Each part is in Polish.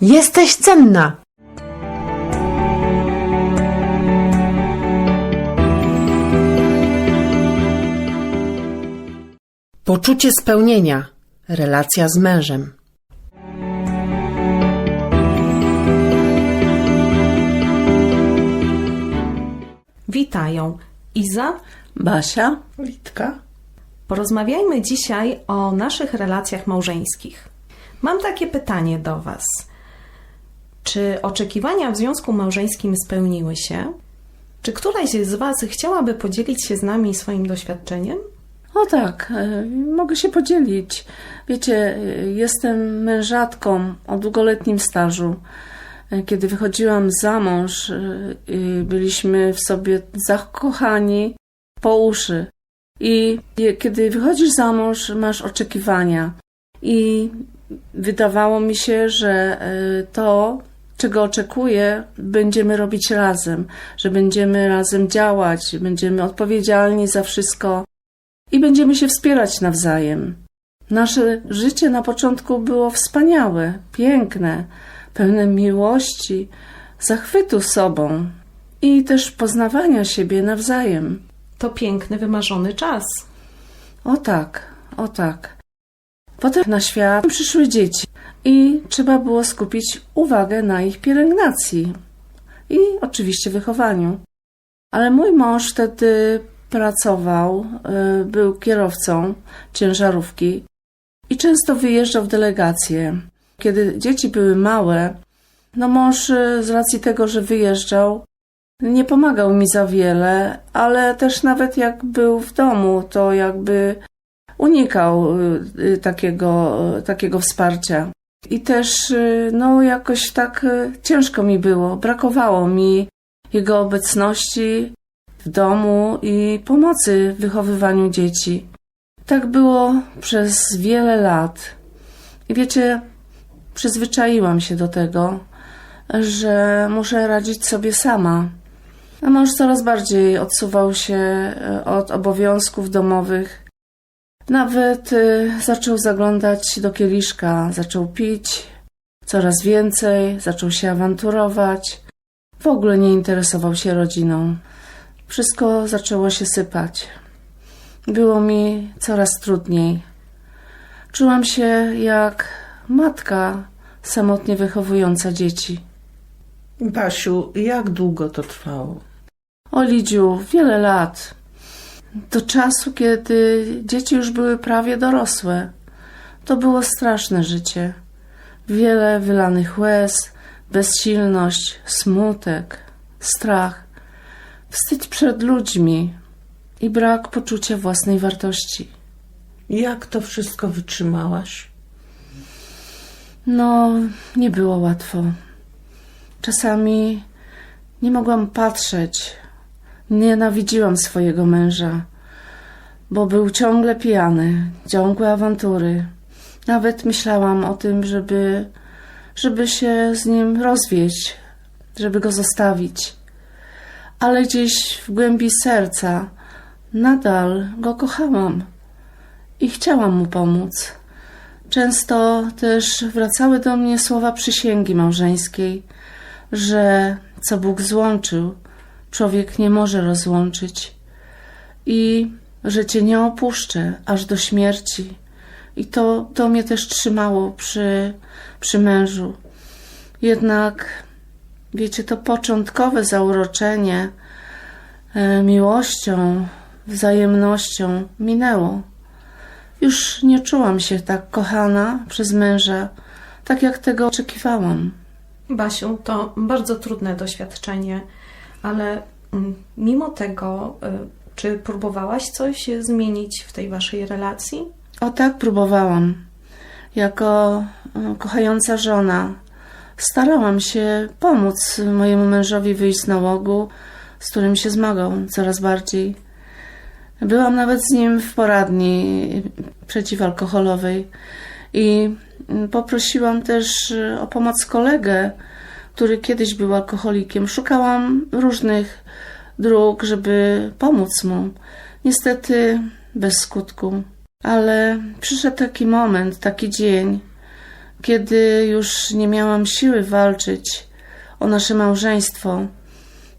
Jesteś cenna! Poczucie spełnienia. Relacja z mężem. Witają Iza. Basia? Litka. Porozmawiajmy dzisiaj o naszych relacjach małżeńskich. Mam takie pytanie do Was. Czy oczekiwania w związku małżeńskim spełniły się? Czy któraś z Was chciałaby podzielić się z nami swoim doświadczeniem? O tak, e, mogę się podzielić. Wiecie, e, jestem mężatką o długoletnim stażu. E, Kiedy wychodziłam za mąż, byliśmy w sobie zakochani po uszy. I kiedy wychodzisz za mąż, masz oczekiwania. I wydawało mi się, że to, czego oczekuję, będziemy robić razem, że będziemy razem działać, będziemy odpowiedzialni za wszystko i będziemy się wspierać nawzajem. Nasze życie na początku było wspaniałe, piękne, pełne miłości, zachwytu sobą i też poznawania siebie nawzajem. To piękny, wymarzony czas. O tak, o tak. Potem na świat przyszły dzieci i trzeba było skupić uwagę na ich pielęgnacji i oczywiście wychowaniu. Ale mój mąż wtedy pracował, y, był kierowcą ciężarówki i często wyjeżdżał w delegacje. Kiedy dzieci były małe, no mąż y, z racji tego, że wyjeżdżał, nie pomagał mi za wiele, ale też nawet jak był w domu, to jakby unikał y, y, takiego, y, takiego wsparcia. I też, no, jakoś tak ciężko mi było. Brakowało mi jego obecności w domu i pomocy w wychowywaniu dzieci. Tak było przez wiele lat. I wiecie, przyzwyczaiłam się do tego, że muszę radzić sobie sama. A mąż coraz bardziej odsuwał się od obowiązków domowych. Nawet e, zaczął zaglądać do kieliszka, zaczął pić coraz więcej, zaczął się awanturować. W ogóle nie interesował się rodziną. Wszystko zaczęło się sypać. Było mi coraz trudniej. Czułam się jak matka samotnie wychowująca dzieci. Basiu, jak długo to trwało? O Lidziu, wiele lat. Do czasu, kiedy dzieci już były prawie dorosłe. To było straszne życie. Wiele wylanych łez, bezsilność, smutek, strach, wstyd przed ludźmi i brak poczucia własnej wartości. Jak to wszystko wytrzymałaś? No, nie było łatwo. Czasami nie mogłam patrzeć. Nienawidziłam swojego męża, bo był ciągle pijany, ciągłe awantury. Nawet myślałam o tym, żeby, żeby się z nim rozwieść, żeby go zostawić. Ale gdzieś w głębi serca nadal go kochałam i chciałam mu pomóc. Często też wracały do mnie słowa przysięgi małżeńskiej, że co Bóg złączył, człowiek nie może rozłączyć i że Cię nie opuszczę aż do śmierci. I to, to mnie też trzymało przy, przy mężu. Jednak, wiecie, to początkowe zauroczenie e, miłością, wzajemnością minęło. Już nie czułam się tak kochana przez męża, tak jak tego oczekiwałam. Basiu, to bardzo trudne doświadczenie, ale mm, mimo tego, y, czy próbowałaś coś zmienić w tej waszej relacji? O tak próbowałam. Jako e, kochająca żona starałam się pomóc mojemu mężowi wyjść z nałogu, z którym się zmagał coraz bardziej. Byłam nawet z nim w poradni przeciwalkoholowej i mm, poprosiłam też o pomoc kolegę, który kiedyś był alkoholikiem. Szukałam różnych dróg, żeby pomóc mu. Niestety bez skutku. Ale przyszedł taki moment, taki dzień, Kiedy już nie miałam siły walczyć o nasze małżeństwo,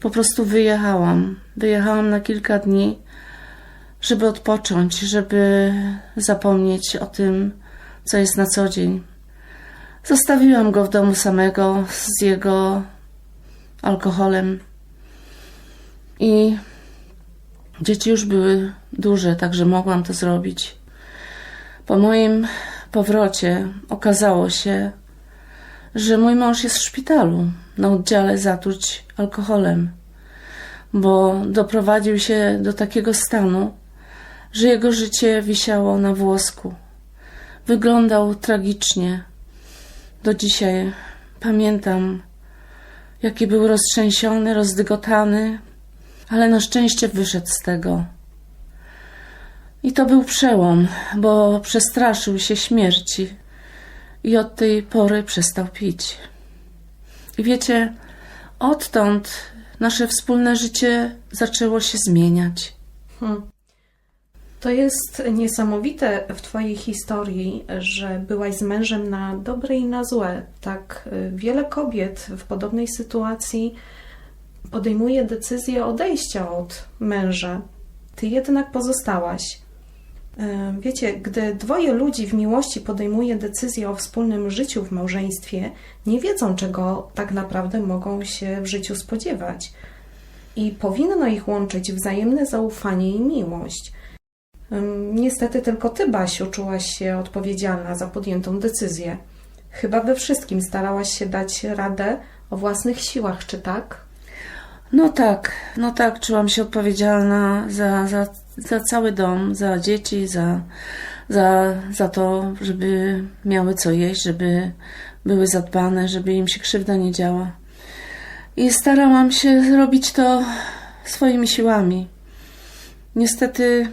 po prostu wyjechałam. Wyjechałam na kilka dni, żeby odpocząć, żeby zapomnieć o tym, co jest na co dzień. Zostawiłam go w domu samego z jego alkoholem. I dzieci już były duże, także mogłam to zrobić. Po moim powrocie okazało się, że mój mąż jest w szpitalu na oddziale zatruć alkoholem, bo doprowadził się do takiego stanu, że jego życie wisiało na włosku. Wyglądał tragicznie. Do dzisiaj pamiętam, jaki był roztrzęsiony, rozdygotany, ale na szczęście wyszedł z tego. I to był przełom, bo przestraszył się śmierci i od tej pory przestał pić. I wiecie, odtąd nasze wspólne życie zaczęło się zmieniać. Hmm. To jest niesamowite w Twojej historii, że byłaś z mężem na dobre i na złe. Tak y, wiele kobiet w podobnej sytuacji podejmuje decyzję odejścia od męża. Ty jednak pozostałaś. Y, Wiecie, gdy dwoje ludzi w miłości podejmuje decyzję o wspólnym życiu w małżeństwie, nie wiedzą, czego tak naprawdę mogą się w życiu spodziewać. I powinno ich łączyć wzajemne zaufanie i miłość. Niestety tylko ty, Basiu, czułaś się odpowiedzialna za podjętą decyzję. Chyba we wszystkim starałaś się dać radę o własnych siłach, czy tak? No tak, no tak, czułam się odpowiedzialna za, za, za cały dom, za dzieci, za, za, za to, żeby miały co jeść, żeby były zadbane, żeby im się krzywda nie działa. I starałam się robić to swoimi siłami. Niestety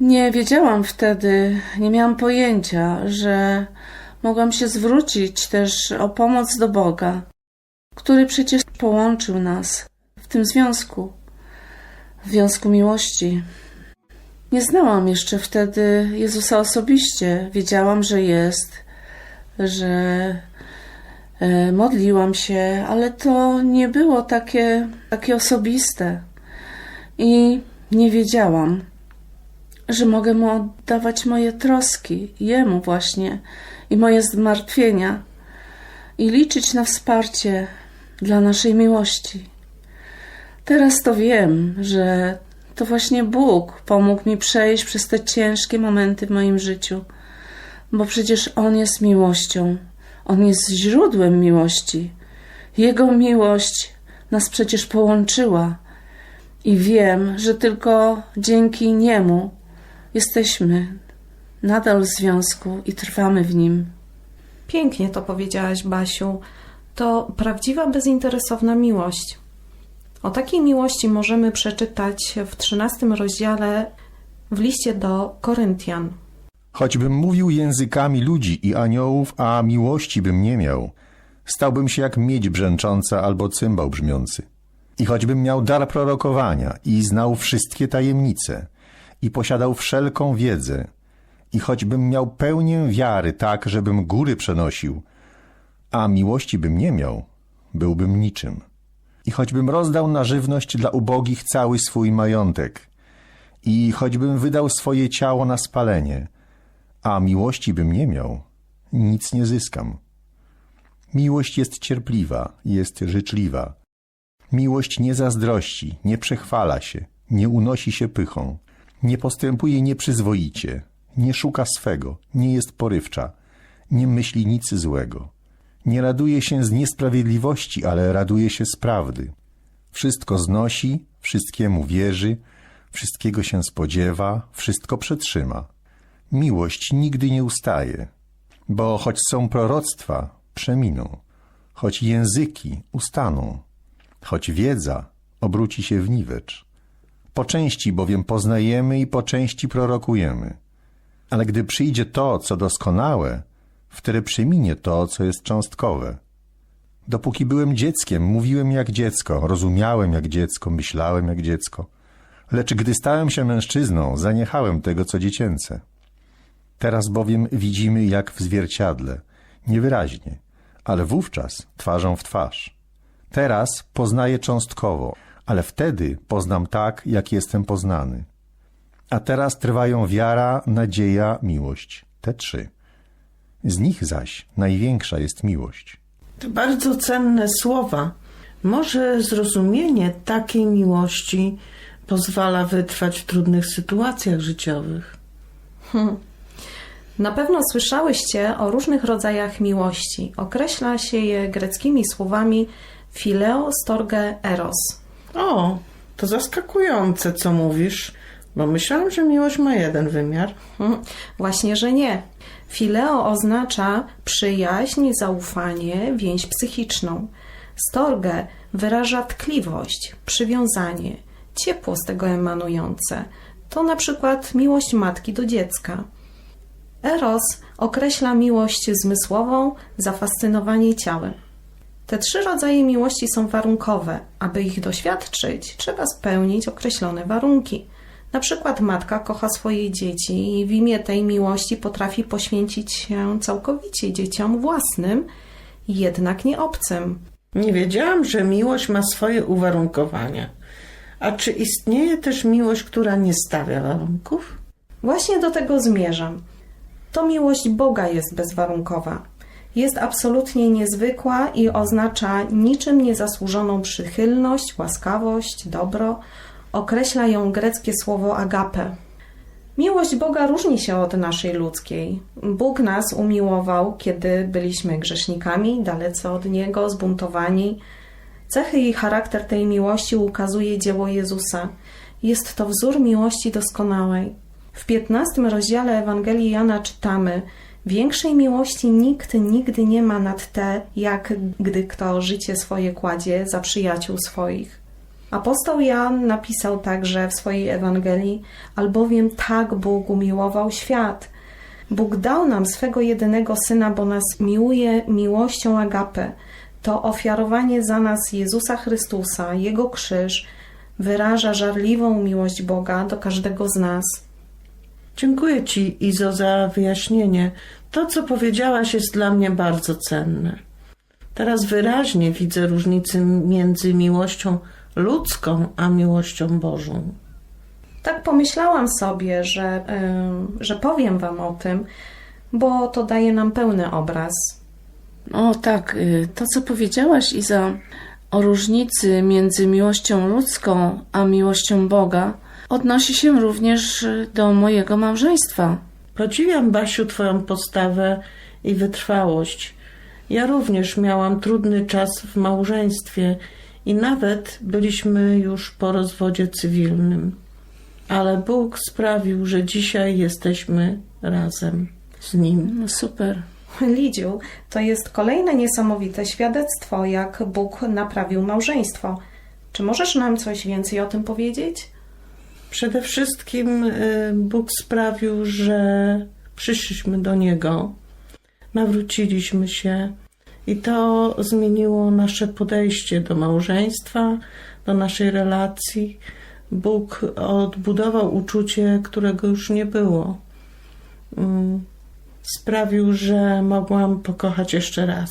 nie wiedziałam wtedy, nie miałam pojęcia, że mogłam się zwrócić też o pomoc do Boga, który przecież połączył nas w tym związku, w związku miłości. Nie znałam jeszcze wtedy Jezusa osobiście. Wiedziałam, że jest, że e, modliłam się, ale to nie było takie, takie osobiste. I nie wiedziałam, że mogę mu oddawać moje troski, jemu właśnie i moje zmartwienia i liczyć na wsparcie dla naszej miłości. Teraz to wiem, że to właśnie Bóg pomógł mi przejść przez te ciężkie momenty w moim życiu, bo przecież On jest miłością, On jest źródłem miłości. Jego miłość nas przecież połączyła i wiem, że tylko dzięki Niemu jesteśmy nadal w związku i trwamy w nim. Pięknie to powiedziałaś, Basiu. To prawdziwa, bezinteresowna miłość. O takiej miłości możemy przeczytać w 13 rozdziale w liście do Koryntian. Choćbym mówił językami ludzi i aniołów, a miłości bym nie miał, stałbym się jak miedź brzęcząca albo cymbał brzmiący. I choćbym miał dar prorokowania i znał wszystkie tajemnice i posiadał wszelką wiedzę, i choćbym miał pełnię wiary tak, żebym góry przenosił, a miłości bym nie miał, byłbym niczym. I choćbym rozdał na żywność dla ubogich cały swój majątek, i choćbym wydał swoje ciało na spalenie, a miłości bym nie miał, nic nie zyskam. Miłość jest cierpliwa, jest życzliwa. Miłość nie zazdrości, nie przechwala się, nie unosi się pychą, nie postępuje nieprzyzwoicie, nie szuka swego, nie jest porywcza, nie myśli nic złego. Nie raduje się z niesprawiedliwości, ale raduje się z prawdy. Wszystko znosi, wszystkiemu wierzy, wszystkiego się spodziewa, wszystko przetrzyma. Miłość nigdy nie ustaje, bo choć są proroctwa, przeminą, choć języki ustaną, choć wiedza obróci się w niwecz. Po części bowiem poznajemy i po części prorokujemy. Ale gdy przyjdzie to, co doskonałe, wtedy przeminie to, co jest cząstkowe. Dopóki byłem dzieckiem, mówiłem jak dziecko, rozumiałem jak dziecko, myślałem jak dziecko. Lecz gdy stałem się mężczyzną, zaniechałem tego, co dziecięce. Teraz bowiem widzimy jak w zwierciadle – niewyraźnie, ale wówczas twarzą w twarz. Teraz poznaję cząstkowo, ale wtedy poznam tak, jak jestem poznany. A teraz trwają wiara, nadzieja, miłość. Te trzy. Z nich zaś największa jest miłość. To bardzo cenne słowa. Może zrozumienie takiej miłości pozwala wytrwać w trudnych sytuacjach życiowych. Na pewno słyszałyście o różnych rodzajach miłości. Określa się je greckimi słowami phileo, storge, eros. O, to zaskakujące, co mówisz, bo myślałam, że miłość ma jeden wymiar. Hmm, Właśnie, że nie. Fileo oznacza przyjaźń, zaufanie, więź psychiczną. Storge wyraża tkliwość, przywiązanie, ciepło z tego emanujące. To na przykład miłość matki do dziecka. Eros określa miłość zmysłową, zafascynowanie ciałem. Te trzy rodzaje miłości są warunkowe. Aby ich doświadczyć, trzeba spełnić określone warunki. Na przykład matka kocha swoje dzieci i w imię tej miłości potrafi poświęcić się całkowicie dzieciom własnym, jednak nie obcym. Nie wiedziałam, że miłość ma swoje uwarunkowania. A czy istnieje też miłość, która nie stawia warunków? Właśnie do tego zmierzam. To miłość Boga jest bezwarunkowa. Jest absolutnie niezwykła i oznacza niczym niezasłużoną przychylność, łaskawość, dobro. Określa ją greckie słowo agape. Miłość Boga różni się od naszej ludzkiej. Bóg nas umiłował, kiedy byliśmy grzesznikami, dalece od Niego, zbuntowani. Cechy i charakter tej miłości ukazuje dzieło Jezusa. Jest to wzór miłości doskonałej. W 15 rozdziale Ewangelii Jana czytamy: Większej miłości nikt nigdy nie ma nad te, jak gdy kto życie swoje kładzie za przyjaciół swoich. Apostoł Jan napisał także w swojej Ewangelii: Albowiem tak Bóg umiłował świat. Bóg dał nam swego jedynego syna, bo nas miłuje miłością agape. To ofiarowanie za nas Jezusa Chrystusa, Jego krzyż, wyraża żarliwą miłość Boga do każdego z nas. Dziękuję Ci, Izo, za wyjaśnienie. To, co powiedziałaś, jest dla mnie bardzo cenne. Teraz wyraźnie widzę różnicę między miłością ludzką a miłością Bożą. Tak pomyślałam sobie, że, że powiem Wam o tym, bo to daje nam pełny obraz. O tak, y, to co powiedziałaś Iza o różnicy między miłością ludzką a miłością Boga odnosi się również do mojego małżeństwa. Podziwiam, Basiu, Twoją postawę i wytrwałość. Ja również miałam trudny czas w małżeństwie i nawet byliśmy już po rozwodzie cywilnym. Ale Bóg sprawił, że dzisiaj jesteśmy razem z Nim. No super. Lidziu, to jest kolejne niesamowite świadectwo, jak Bóg naprawił małżeństwo. Czy możesz nam coś więcej o tym powiedzieć? Przede wszystkim y, Bóg sprawił, że przyszliśmy do Niego, nawróciliśmy się i to zmieniło nasze podejście do małżeństwa, do naszej relacji. Bóg odbudował uczucie, którego już nie było. Mm, Sprawił, że mogłam pokochać jeszcze raz.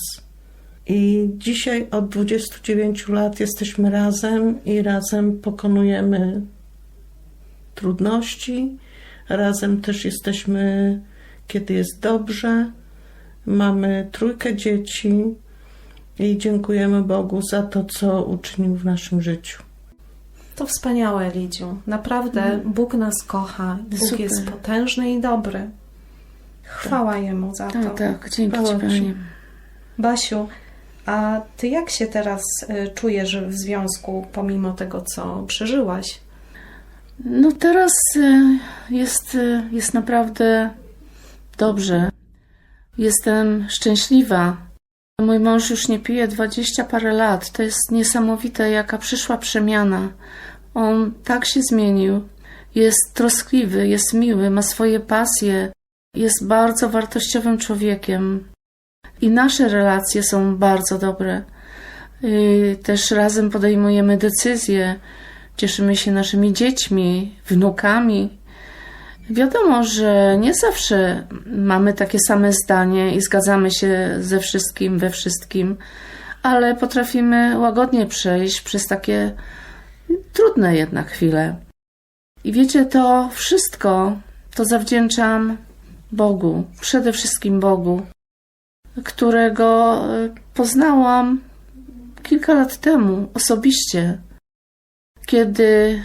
I dzisiaj od 29 lat jesteśmy razem i razem pokonujemy trudności. Razem też jesteśmy, kiedy jest dobrze. Mamy trójkę dzieci i dziękujemy Bogu za to, co uczynił w naszym życiu. To wspaniałe, Lidziu. Naprawdę Bóg nas kocha. Bóg Super. jest potężny i dobry. Chwała Jemu za to. Tak, tak, dzięki Chwała Ci. Panie. Basiu, a Ty jak się teraz y, czujesz w związku, pomimo tego, co przeżyłaś? No teraz y, jest, y, jest naprawdę dobrze. Jestem szczęśliwa. Mój mąż już nie pije dwadzieścia parę lat. To jest niesamowite, jaka przyszła przemiana. On tak się zmienił. Jest troskliwy, jest miły, ma swoje pasje. Jest bardzo wartościowym człowiekiem. I nasze relacje są bardzo dobre. Y, Też razem podejmujemy decyzje. Cieszymy się naszymi dziećmi, wnukami. Wiadomo, że nie zawsze mamy takie same zdanie i zgadzamy się ze wszystkim, we wszystkim, ale potrafimy łagodnie przejść przez takie trudne jednak chwile. I wiecie, to wszystko to zawdzięczam Bogu, przede wszystkim Bogu, którego e, poznałam kilka lat temu osobiście, kiedy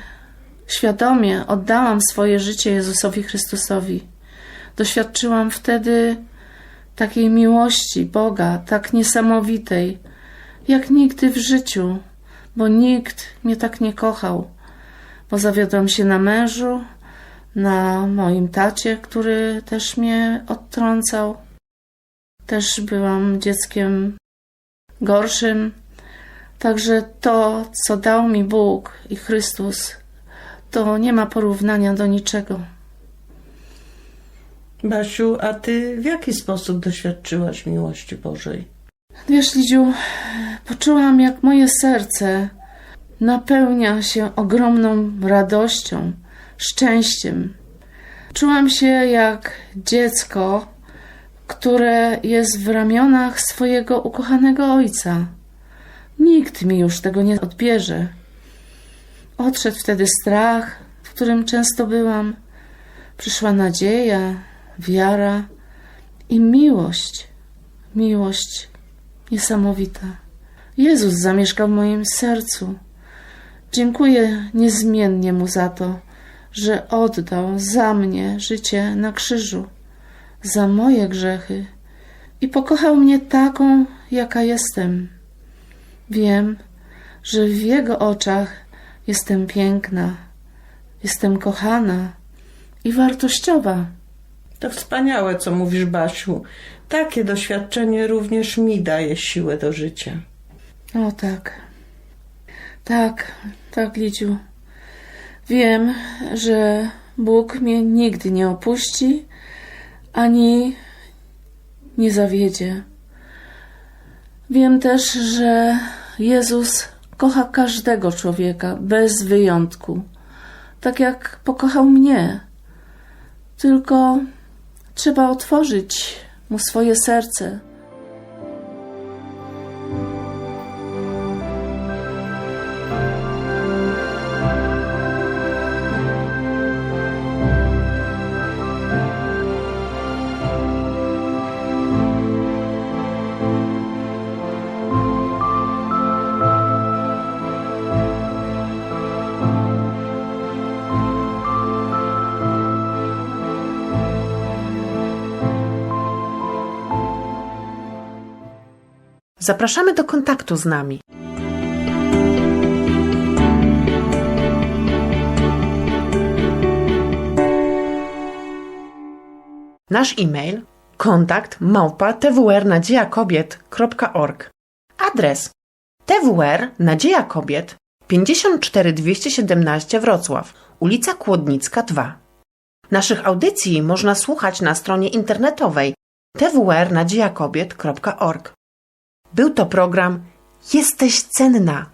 świadomie oddałam swoje życie Jezusowi Chrystusowi. Doświadczyłam wtedy takiej miłości Boga, tak niesamowitej, jak nigdy w życiu, bo nikt mnie tak nie kochał. Bo zawiodłam się na mężu, na moim tacie, który też mnie odtrącał. Też byłam dzieckiem gorszym. Także to, co dał mi Bóg i Chrystus, to nie ma porównania do niczego. Basiu, a ty w jaki sposób doświadczyłaś miłości Bożej? Wiesz, Lidziu, poczułam, jak moje serce napełnia się ogromną radością, szczęściem. Czułam się jak dziecko, które jest w ramionach swojego ukochanego ojca. Nikt mi już tego nie odbierze. Odszedł wtedy strach, w którym często byłam. Przyszła nadzieja, wiara i miłość. Miłość niesamowita. Jezus zamieszkał w moim sercu. Dziękuję niezmiennie Mu za to, że oddał za mnie życie na krzyżu, za moje grzechy i pokochał mnie taką, jaka jestem. Wiem, że w Jego oczach jestem piękna, jestem kochana i wartościowa. To wspaniałe, co mówisz, Basiu. Takie doświadczenie również mi daje siłę do życia. O tak. Tak, tak, Liciu. Wiem, że Bóg mnie nigdy nie opuści, ani nie zawiedzie. Wiem też, że Jezus kocha każdego człowieka bez wyjątku, tak jak pokochał mnie. Tylko trzeba otworzyć mu swoje serce. Zapraszamy do kontaktu z nami. Nasz e-mail kontakt małpa twrnadziejakobiet.org Adres twr Nadzieja Kobiet 54 217 Wrocław, ulica Kłodnicka 2. Naszych audycji można słuchać na stronie internetowej twrnadziejakobiet.org. Był to program Jesteś cenna